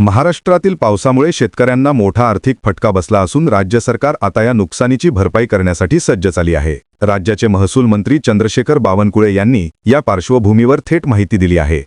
महाराष्ट्रातील पावसामुळे शेतकऱ्यांना मोठा आर्थिक फटका बसला असून राज्य सरकार आता या नुकसानीची भरपाई करण्यासाठी सज्ज झाली आहे. राज्याचे महसूल मंत्री चंद्रशेखर बावनकुळे यांनी या पार्श्वभूमीवर थेट माहिती दिली आहे.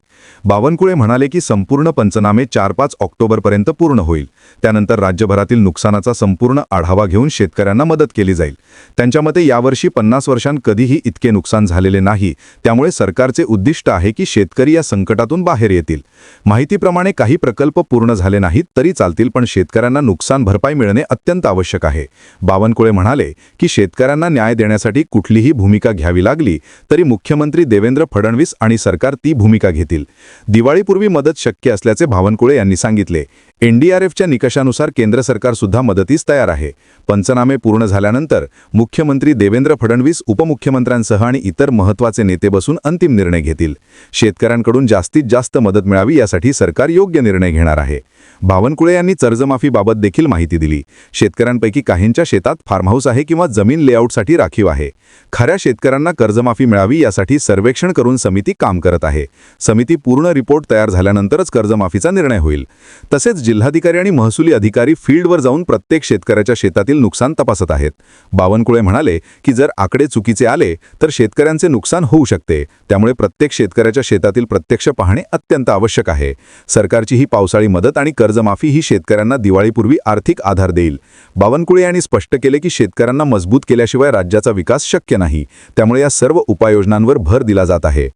बावनकुळे म्हणाले की संपूर्ण पंचनामे चार पाच ऑक्टोबरपर्यंत पूर्ण होईल. त्यानंतर राज्यभरातील नुकसानाचा संपूर्ण आढावा घेऊन शेतकऱ्यांना मदत केली जाईल. त्यांच्या मते यावर्षी पन्नास वर्षांत कधीही इतके नुकसान झालेले नाही. त्यामुळे सरकारचे उद्दिष्ट आहे की शेतकरी या संकटातून बाहेर येतील. माहितीप्रमाणे काही प्रकल्प पूर्ण झाले नाहीत तरी चालतील पण शेतकऱ्यांना नुकसान भरपाई मिळणे अत्यंत आवश्यक आहे. बावनकुळे म्हणाले की शेतकऱ्यांना न्याय देण्यासाठी कुठलीही भूमिका घ्यावी लागली तरी मुख्यमंत्री देवेंद्र फडणवीस आणि सरकार ती भूमिका घेतील. दिवाळीपूर्वी मदत शक्य असल्याचे भावनकुळे यांनी सांगितले. एनडीआरएफच्या निकषानुसार केंद्र सरकार सुद्धा मदतीस तयार आहे. पंचनामे पूर्ण झाल्यानंतर मुख्यमंत्री देवेंद्र फडणवीस उपमुख्यमंत्र्यांसह आणि इतर महत्त्वाचे नेते बसून अंतिम निर्णय घेतील. शेतकऱ्यांकडून जास्तीत जास्त मदत मिळावी यासाठी सरकार योग्य निर्णय घेणार आहे. बावनकुळे यांनी कर्जमाफीबाबत देखील माहिती दिली. शेतकऱ्यांपैकी काहींच्या शेतात फार्महाऊस आहे किंवा जमीन लेआउटसाठी राखीव आहे. खऱ्या शेतकऱ्यांना कर्जमाफी मिळावी यासाठी सर्वेक्षण करून समिती काम करत आहे. समिती पूर्ण रिपोर्ट तयार झाल्यानंतरच कर्जमाफीचा निर्णय होईल. तसेच जिल्हाधिकारी आणि महसुली अधिकारी फील्डवर जाऊन प्रत्येक शेतकऱ्याच्या शेतातील नुकसान तपासत आहेत. बावनकुळे म्हणाले की जर आकडे चुकीचे आले तर शेतकऱ्यांचे नुकसान होऊ शकते. त्यामुळे प्रत्येक शेतकऱ्याच्या शेतातील प्रत्यक्ष पाहणे अत्यंत आवश्यक आहे. सरकारची ही पावसाळी मदत आणि कर्जमाफी ही शेतकऱ्यांना दिवाळीपूर्वी आर्थिक आधार देईल. बावनकुळे यांनी स्पष्ट केले की शेतकऱ्यांना मजबूत केल्याशिवाय राज्याचा विकास शक्य नाही. त्यामुळे या सर्व उपाययोजनांवर भर दिला जात आहे.